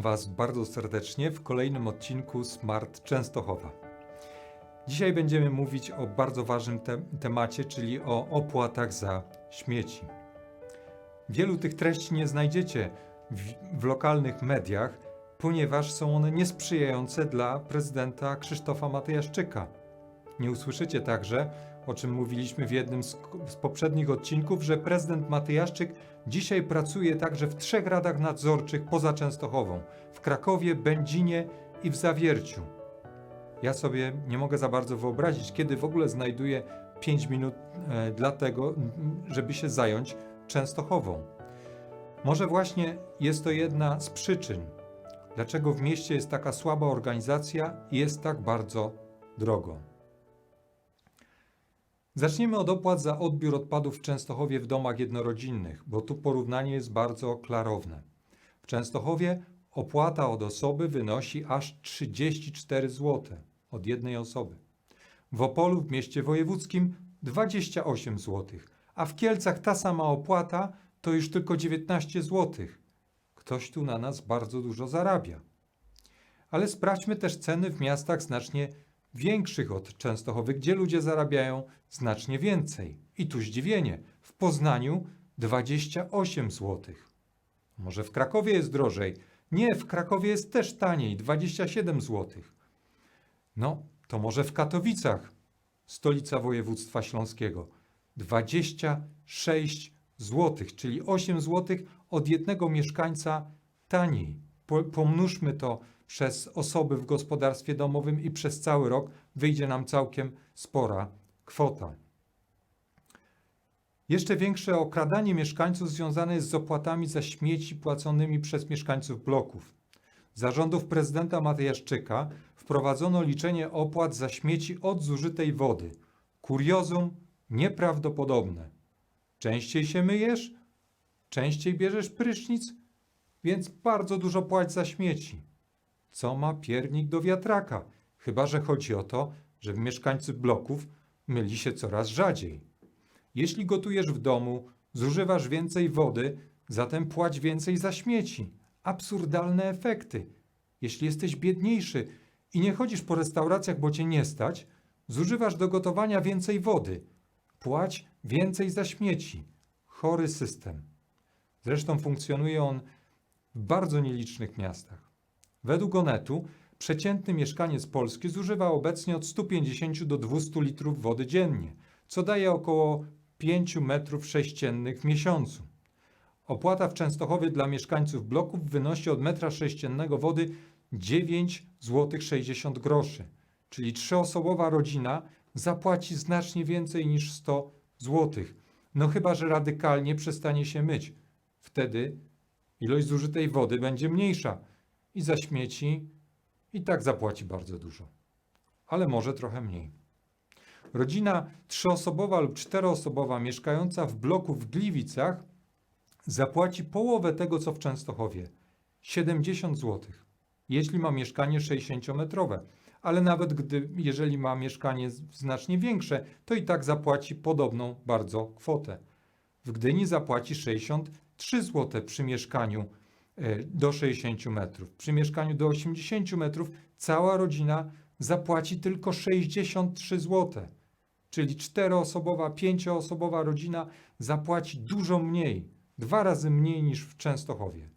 Was bardzo serdecznie w kolejnym odcinku Smart Częstochowa. Dzisiaj będziemy mówić o bardzo ważnym te temacie, czyli o opłatach za śmieci. Wielu tych treści nie znajdziecie w, w lokalnych mediach, ponieważ są one niesprzyjające dla prezydenta Krzysztofa Matyjaszczyka. Nie usłyszycie także, o czym mówiliśmy w jednym z, z poprzednich odcinków, że prezydent Matyjaszczyk dzisiaj pracuje także w trzech radach nadzorczych poza Częstochową w Krakowie, Będzinie i w Zawierciu. Ja sobie nie mogę za bardzo wyobrazić, kiedy w ogóle znajduje 5 minut e, dla tego, żeby się zająć Częstochową. Może właśnie jest to jedna z przyczyn, dlaczego w mieście jest taka słaba organizacja i jest tak bardzo drogo. Zacznijmy od opłat za odbiór odpadów w Częstochowie w domach jednorodzinnych, bo tu porównanie jest bardzo klarowne. W Częstochowie opłata od osoby wynosi aż 34 zł od jednej osoby. W Opolu w mieście wojewódzkim 28 zł, a w Kielcach ta sama opłata to już tylko 19 zł. Ktoś tu na nas bardzo dużo zarabia. Ale sprawdźmy też ceny w miastach znacznie większych od Częstochowy, gdzie ludzie zarabiają znacznie więcej. I tu zdziwienie. W Poznaniu 28 zł. Może w Krakowie jest drożej? Nie, w Krakowie jest też taniej 27 zł. No, to może w Katowicach, stolica województwa śląskiego, 26 zł, czyli 8 zł od jednego mieszkańca taniej. Pomnóżmy to przez osoby w gospodarstwie domowym i przez cały rok wyjdzie nam całkiem spora kwota. Jeszcze większe okradanie mieszkańców związane jest z opłatami za śmieci płaconymi przez mieszkańców bloków. Zarządów prezydenta Matejaszczyka wprowadzono liczenie opłat za śmieci od zużytej wody. Kuriozum nieprawdopodobne. Częściej się myjesz? Częściej bierzesz prysznic? Więc bardzo dużo płać za śmieci. Co ma piernik do wiatraka? Chyba, że chodzi o to, że mieszkańcy bloków myli się coraz rzadziej. Jeśli gotujesz w domu, zużywasz więcej wody, zatem płać więcej za śmieci. Absurdalne efekty. Jeśli jesteś biedniejszy i nie chodzisz po restauracjach, bo cię nie stać, zużywasz do gotowania więcej wody. Płać więcej za śmieci. Chory system. Zresztą funkcjonuje on w bardzo nielicznych miastach. Według Onetu przeciętny mieszkaniec Polski zużywa obecnie od 150 do 200 litrów wody dziennie, co daje około 5 metrów sześciennych w miesiącu. Opłata w Częstochowie dla mieszkańców bloków wynosi od metra sześciennego wody 9 zł 60 groszy, czyli trzyosobowa rodzina zapłaci znacznie więcej niż 100 zł. No chyba, że radykalnie przestanie się myć. Wtedy ilość zużytej wody będzie mniejsza i za śmieci i tak zapłaci bardzo dużo. Ale może trochę mniej. Rodzina trzyosobowa lub czteroosobowa mieszkająca w bloku w Gliwicach zapłaci połowę tego, co w Częstochowie 70 zł, jeśli ma mieszkanie 60-metrowe. Ale nawet gdy, jeżeli ma mieszkanie znacznie większe, to i tak zapłaci podobną bardzo kwotę. W Gdyni zapłaci 63 zł przy mieszkaniu do 60 metrów. Przy mieszkaniu do 80 metrów cała rodzina zapłaci tylko 63 zł. Czyli czteroosobowa, pięcioosobowa rodzina zapłaci dużo mniej, dwa razy mniej niż w Częstochowie.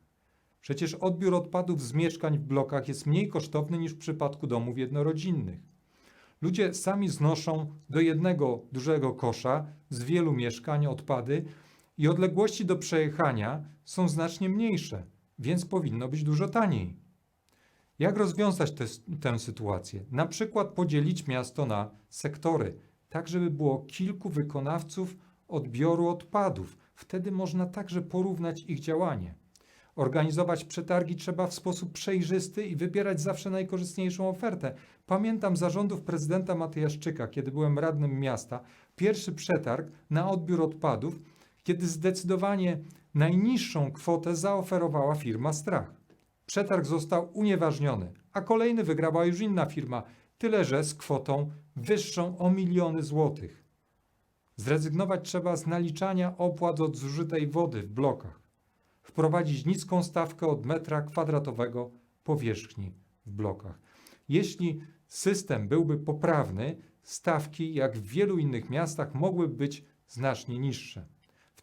Przecież odbiór odpadów z mieszkań w blokach jest mniej kosztowny niż w przypadku domów jednorodzinnych. Ludzie sami znoszą do jednego dużego kosza z wielu mieszkań odpady i odległości do przejechania są znacznie mniejsze, więc powinno być dużo taniej. Jak rozwiązać te, tę sytuację? Na przykład podzielić miasto na sektory, tak żeby było kilku wykonawców odbioru odpadów. Wtedy można także porównać ich działanie. Organizować przetargi trzeba w sposób przejrzysty i wybierać zawsze najkorzystniejszą ofertę. Pamiętam zarządów prezydenta Matyjaszczyka, kiedy byłem radnym miasta, pierwszy przetarg na odbiór odpadów, kiedy zdecydowanie najniższą kwotę zaoferowała firma Strach. Przetarg został unieważniony, a kolejny wygrała już inna firma, tyle że z kwotą wyższą o miliony złotych. Zrezygnować trzeba z naliczania opłat od zużytej wody w blokach. wprowadzić niską stawkę od metra kwadratowego powierzchni w blokach. Jeśli system byłby poprawny, stawki, jak w wielu innych miastach, mogłyby być znacznie niższe.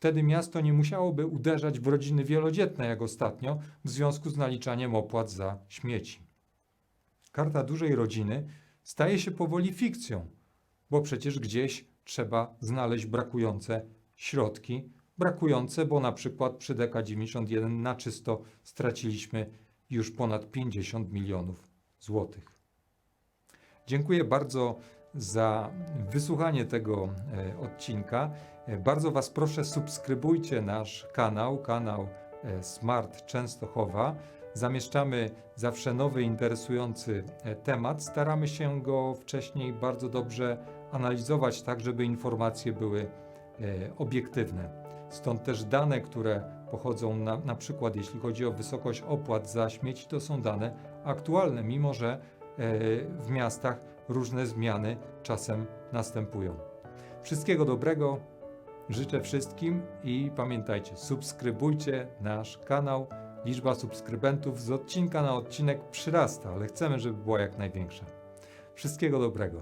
Wtedy miasto nie musiałoby uderzać w rodziny wielodzietne, jak ostatnio, w związku z naliczaniem opłat za śmieci. Karta dużej rodziny staje się powoli fikcją, bo przecież gdzieś trzeba znaleźć brakujące środki, brakujące, bo na przykład przy DK91 na czysto straciliśmy już ponad 50 milionów złotych. Dziękuję bardzo za wysłuchanie tego e, odcinka. E, Bardzo Was proszę, subskrybujcie nasz kanał, kanał e, Smart Częstochowa. Zamieszczamy zawsze nowy, interesujący temat. Staramy się go wcześniej bardzo dobrze analizować, tak żeby informacje były obiektywne. Stąd też dane, które pochodzą na, na przykład, jeśli chodzi o wysokość opłat za śmieci, to są dane aktualne, mimo że w miastach różne zmiany czasem następują. Wszystkiego dobrego życzę wszystkim i pamiętajcie, subskrybujcie nasz kanał. Liczba subskrybentów z odcinka na odcinek przyrasta, ale chcemy, żeby była jak największa. Wszystkiego dobrego.